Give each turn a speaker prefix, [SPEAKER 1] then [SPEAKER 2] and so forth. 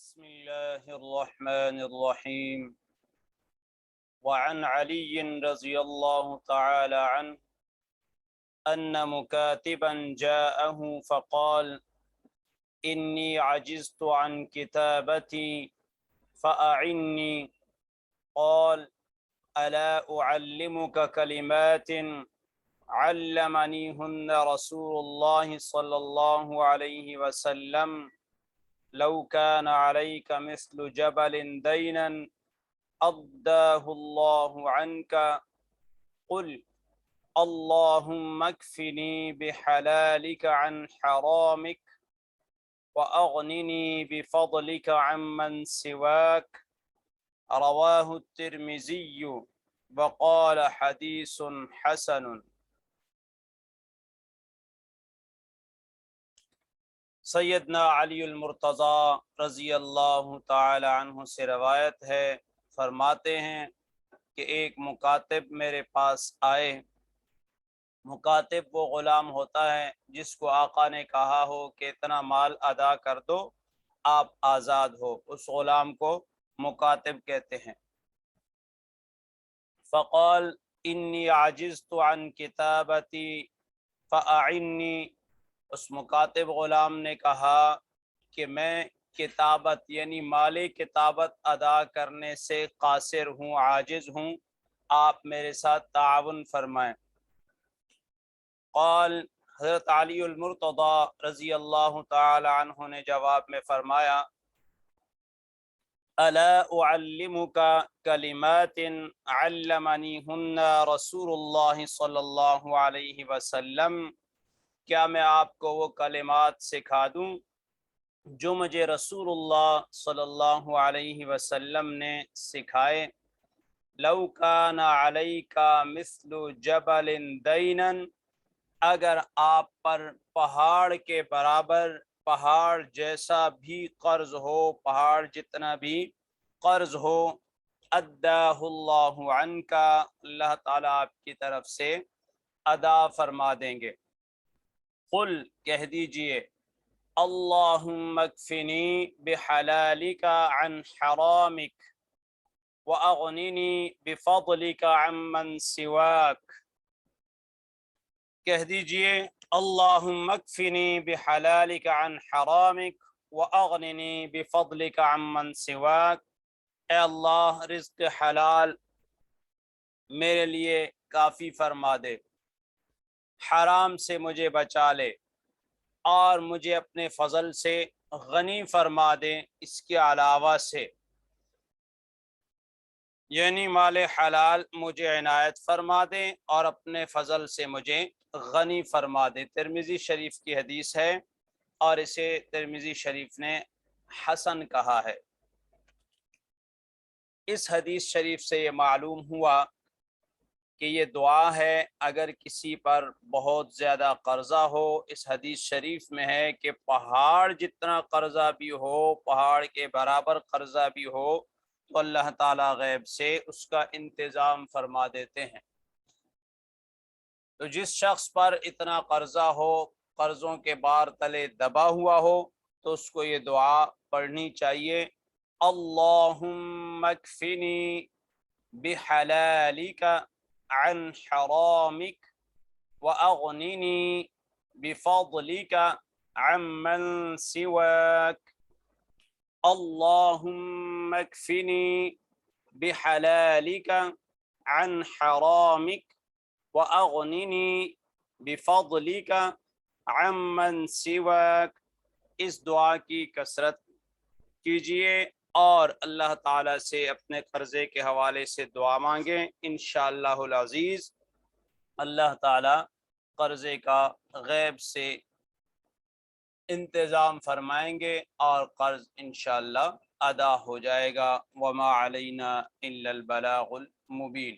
[SPEAKER 1] بسم الله الرحمن الرحيم. وعن علي رضي الله تعالى عنه أن مكاتبا جاءه فقال إني عجزت عن كتابتي فأعني قال ألا أعلمك كلمات علمنيهن رسول الله صلى الله عليه وسلم لو كان عليك مثل جبل دينا أضاه الله عنك قل اللهم اكفني بحلالك عن حرامك وأغنني بفضلك عمن سواك. رواه الترمذي وقال حديث حسن. سیدنا علی المرتضی رضی اللہ تعالی عنہ سے روایت ہے، فرماتے ہیں کہ ایک مکاتب میرے پاس آئے۔ مکاتب وہ غلام ہوتا ہے جس کو آقا نے کہا ہو کہ اتنا مال ادا کر دو، آپ آزاد ہو۔ اس غلام کو مکاتب کہتے ہیں۔ فقال، انی عجزت عن کتابتی، فاعنی اس مکاتب غلام نے کہا کہ میں کتابت یعنی مال کتابت ادا کرنے سے قاصر ہوں، عاجز ہوں، آپ میرے ساتھ تعاون فرمائیں۔ قال، حضرت علی المرتضی رضی اللہ تعالی عنہ نے جواب میں فرمایا، الا اعلمك کلمات علمنیہن رسول اللہ صلی اللہ علیہ وسلم؟ کیا میں آپ کو وہ کلمات سکھا دوں جو مجھے رسول اللہ صلی اللہ علیہ وسلم نے سکھائے؟ لو کان علیکا مثل جبل دینا، اگر آپ پر پہاڑ کے برابر پہاڑ جیسا بھی قرض ہو، پہاڑ جتنا بھی قرض ہو اداہ اللہ عنکا، اللہ تعالیٰ آپ کی طرف سے ادا فرما دیں گے۔ قل کہہ دیجئے اللہم اکفنی بحلالک عن حرامک واغننی بفضلک عن من سواک کہہ دیجئے اللہم اکفنی بحلالک عن حرامک واغننی بفضلک عن من سواک اے اللہ رزق حلال میرے لیے کافی فرما دے حرام سے مجھے بچا لے اور مجھے اپنے فضل سے غنی فرما دے اس کے علاوہ سے۔ یعنی مال حلال مجھے عنایت فرما دیں اور اپنے فضل سے مجھے غنی فرما دے۔ ترمیزی شریف کی حدیث ہے اور اسے ترمیزی شریف نے حسن کہا ہے۔ اس حدیث شریف سے یہ معلوم ہوا کہ یہ دعا ہے، اگر کسی پر بہت زیادہ قرضہ ہو، اس حدیث شریف میں ہے کہ پہاڑ جتنا قرضہ بھی ہو، پہاڑ کے برابر قرضہ بھی ہو، تو اللہ تعالیٰ غیب سے اس کا انتظام فرما دیتے ہیں۔ تو جس شخص پر اتنا قرضہ ہو، قرضوں کے بار تلے دبا ہوا ہو، تو اس کو یہ دعا پڑھنی چاہیے۔ اللہم اکفنی بحلالک عن حرامك وأغنني بفضلك عمن سواك. اللهم اكفني بحلالك عن حرامك وأغنني بفضلك عمن سواك. اس دعا کی کثرت کیجئے اور اللہ تعالیٰ سے اپنے قرضے کے حوالے سے دعا مانگیں۔ انشاءاللہ العزیز، اللہ تعالیٰ قرضے کا غیب سے انتظام فرمائیں گے اور قرض انشاءاللہ ادا ہو جائے گا۔ وما علینا الا البلاغ المبین